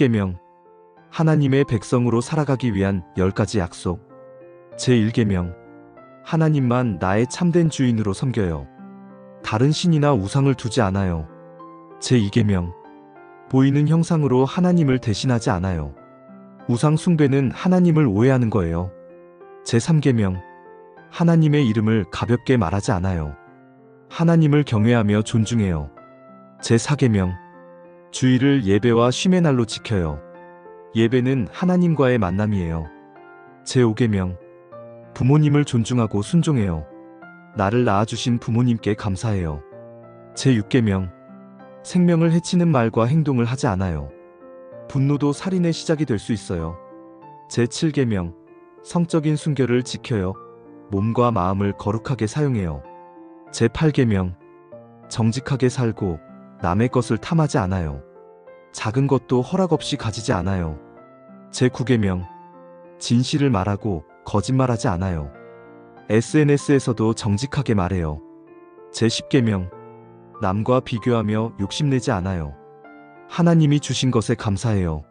10계명 하나님의 백성으로 살아가기 위한 10가지 약속 제1계명 하나님만 나의 참된 주인으로 섬겨요. 다른 신이나 우상을 두지 않아요. 제2계명 보이는 형상으로 하나님을 대신하지 않아요. 우상 숭배는 하나님을 오해하는 거예요. 제3계명 하나님의 이름을 가볍게 말하지 않아요. 하나님을 경외하며 존중해요. 제4계명 주의를 예배와 쉼의 날로 지켜요. 예배는 하나님과의 만남이에요. 제5계명 부모님을 존중하고 순종해요. 나를 낳아주신 부모님께 감사해요. 제6계명 생명을 해치는 말과 행동을 하지 않아요. 분노도 살인의 시작이 될 수 있어요. 제7계명 성적인 순결을 지켜요. 몸과 마음을 거룩하게 사용해요. 제8계명 정직하게 살고 남의 것을 탐하지 않아요. 작은 것도 허락 없이 가지지 않아요. 제9계명 진실을 말하고 거짓말하지 않아요. SNS에서도 정직하게 말해요. 제10계명 남과 비교하며 욕심내지 않아요. 하나님이 주신 것에 감사해요.